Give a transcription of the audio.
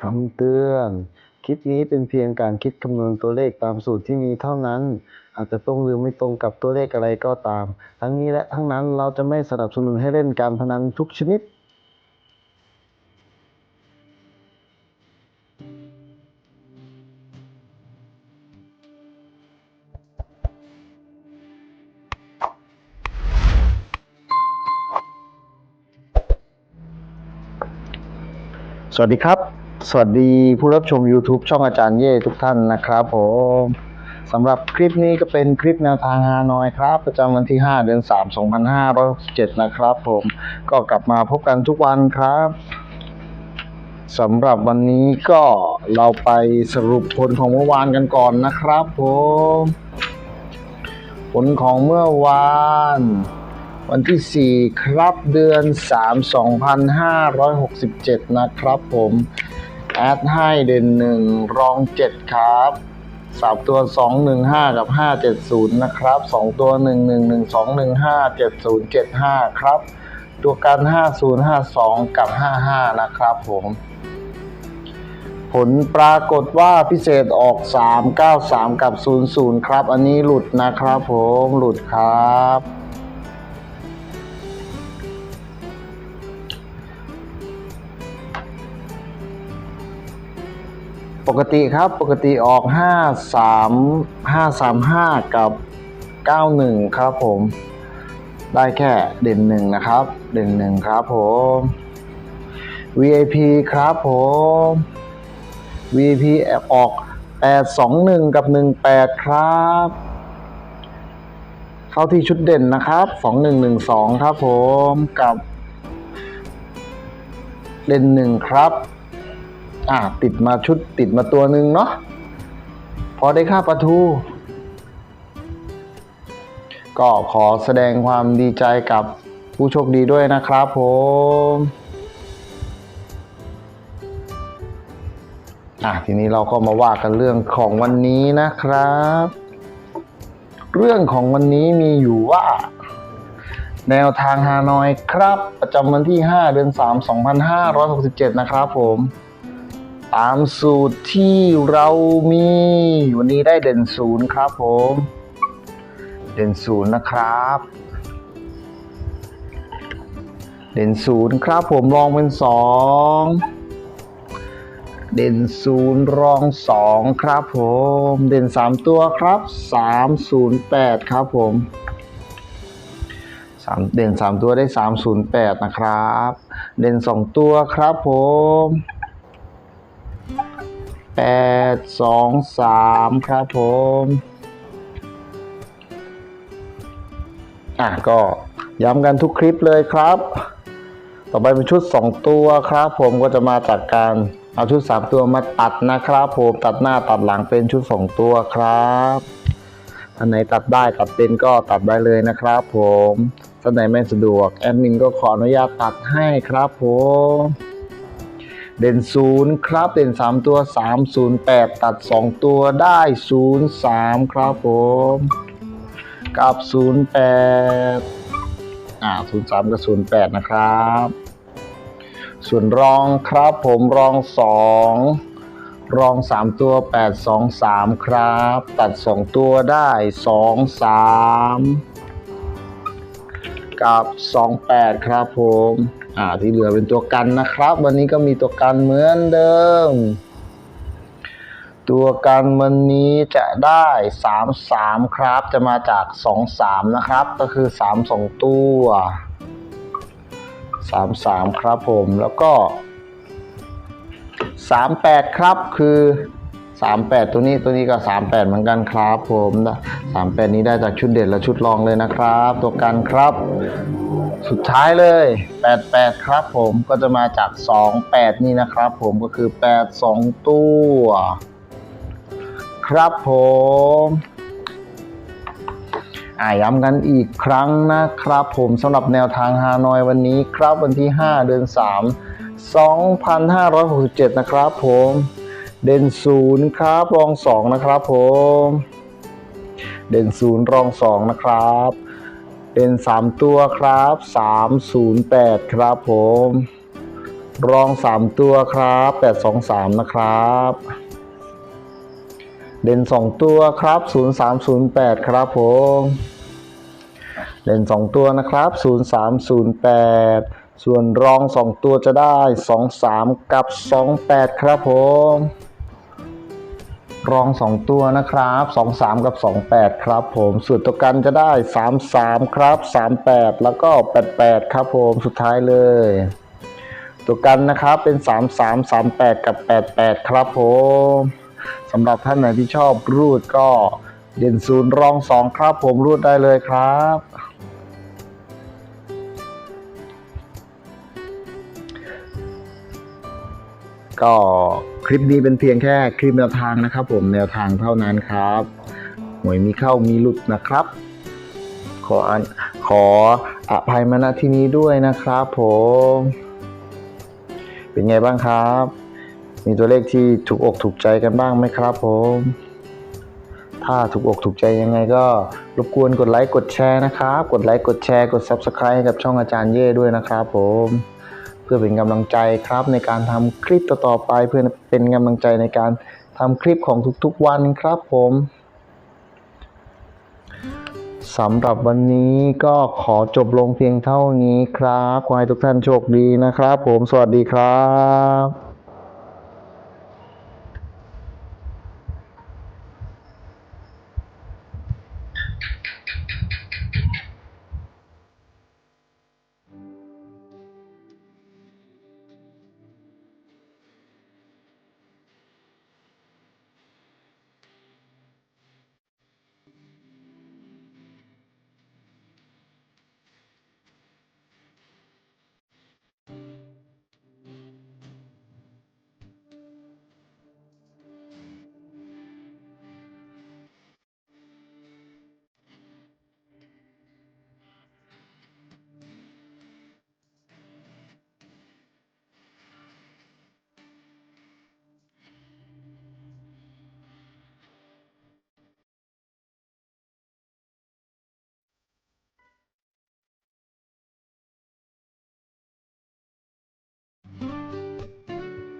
คำเตือน คลิปนี้เป็นเพียงการคิดคำนวณตัวเลขตามสูตรที่มีเท่านั้น อาจจะตรงหรือไม่ตรงกับตัวเลขอะไรก็ตาม ทั้งนี้และทั้งนั้นเราจะไม่สนับสนุนให้เล่นการพนันทุกชนิดสวัสดีครับ สวัสดีผู้รับชม YouTube ช่องอาจารย์เย่ทุกท่านนะครับผมสำหรับคลิปนี้ก็เป็นคลิปแนวทางฮานอยครับ ประจำวันที่ 5 เดือน 3 2567 นะครับผมก็กลับมาพบกันทุกวันครับสำหรับวันนี้ก็เราไปสรุปผลของเมื่อวานกันก่อนนะครับผมผลของเมื่อวานวันที่ 4 ครับเดือน 3 2567 นะครับผม แอดให้เด่น1รอง7ครับสามตัว215กับ570นะครับ2ตัว111 215 7075ครับ ตัวกัน5052กับ55นะครับผมผลปรากฏว่าพิเศษออก 393 กับ 00 ครับ อันนี้หลุดนะครับผม หลุดครับ ปกติครับปกติออก 5 3 5 3 5 กับ 91 ครับผม ได้แค่เด่นหนึ่งนะครับ เด่นหนึ่งครับผม VIP ครับผม VIP ออก 821 กับ 18 ครับ เข้าที่ชุดเด่นนะครับ 2112 ครับผมกับ เด่นหนึ่งครับ อ่าติดมาชุดติดมาตัวหนึ่งเนาะพอได้ค่าปลาทู ก็ขอแสดงความดีใจกับผู้โชคดีด้วยนะครับผมอะทีนี้เราก็มาว่ากันเรื่องของวันนี้นะครับ เรื่องของวันนี้มีอยู่ว่า แนวทางฮานอยครับ ประจำวันที่ 5 เดือน 3 2567 นะครับผม ตามสูตรที่เรามี วันนี้ได้เด่นศูนย์ครับผม เด่นศูนย์นะครับ เด่นศูนย์ครับผมลองเป็นสองเด่นศูนย์รองสองครับผม เด่นสามตัวครับสามศูนย์แปดครับผมสามเด่นสามตัวได้สามศูนย์แปดนะครับ เด่นสองตัวครับผม แปดสองสามครับผม อะก็ย้ำกันทุกคลิปเลยครับ ต่อไปเป็นชุด 2 ตัวครับผมก็จะมาจากการเอาชุด 3 ตัวมาตัดนะครับผมตัดหน้าตัดหลังเป็นชุด 2 ตัวครับอันไหนตัดได้ตัดเป็นก็ตัดได้เลยนะครับผมท่าไหนไม่สะดวกแอดมินก็ขออนุญาตตัดให้ครับผม เด่นศูนย์ครับ เด่นสามตัวสามศูนย์แปดตัดสองตัวได้ศูนย์สามครับผม กับศูนย์แปดอ่าศูนย์สามกับศูนย์แปดนะครับ ส่วนรองครับผมรองสองรองสามตัวแปดสองสามครับ ตัดสองตัวได้สองสาม กับสองแปดครับผมอ่าที่เหลือเป็นตัวกันนะครับ วันนี้ก็มีตัวกันเหมือนเดิม ตัวกันวันนี้จะได้สามสามครับ จะมาจากสองสามนะครับ ก็คือสามสองตัวสามสามครับผมแล้วก็สามแปดครับคือ สามแปดตัวนี้ตัวนี้ก็สามแปดเหมือนกันครับผมสามแปดนี้ได้จากชุดเด็ดและชุดรองเลยนะครับ ตัวกันครับ สุดท้ายเลย 88 ครับผมก็จะมาจาก 28 นี่นะครับผมก็คือ 8 2 ตัว ครับผมอ่าย้ำกันอีกครั้งนะครับผมสำหรับแนวทางฮานอยวันนี้ครับวันที่ 5 เดือน 3 2567 นะครับผม เด่นศูนย์ครับรองสองนะครับผม เด่นศูนย์รองสองนะครับเป็นสามตัวครับสามศูนย์แปดครับผม รองสามตัวครับแปดสองสามนะครับ เด่นสองตัวครับศูนย์สามศูนย์แปดครับผมเด่นสองตัวนะครับศูนย์สามศูนย์แปดส่วนรองสองตัวจะได้สองสามกับสองแปดครับผม รองสองตัวนะครับสองสามกับสองแปดครับผมส่วนตัวกันจะได้สามสามครับสามแปดแล้วก็แปดแปดครับผมสุดท้ายเลย ตัวกันนะครับเป็นสามสามสามแปดกับแปดแปดครับผมสำหรับท่านไหนที่ชอบรูดก็เด่นศูนย์รองสองครับผมรูดได้เลยครับก็ คลิปนี้เป็นเพียงแค่คลิปแนวทางนะครับ ผมแนวทางเท่านั้นครับหวยมีเข้ามีหลุดนะครับ ขอขออภัยมาณที่นี้ด้วยนะครับ ผม เป็นไงบ้างครับ มีตัวเลขที่ถูกอกถูกใจกันบ้างไหมครับ ผม ถ้าถูกอกถูกใจยังไงก็รบกวนกดไลค์กดแชร์นะครับ กดไลค์กดแชร์กด Subscribe ให้กับช่องอาจารย์เย่ด้วยนะครับ ผม พื่อเป็นกำลังใจครับในการทำคลิปต่อๆไป เพื่อเป็นกำลังใจในการทำคลิปของทุกๆวันครับผมสำหรับวันนี้ก็ขอจบลงเพียงเท่านี้ครับ ขอให้ทุกท่านโชคดีนะครับ ผม สวัสดีครับ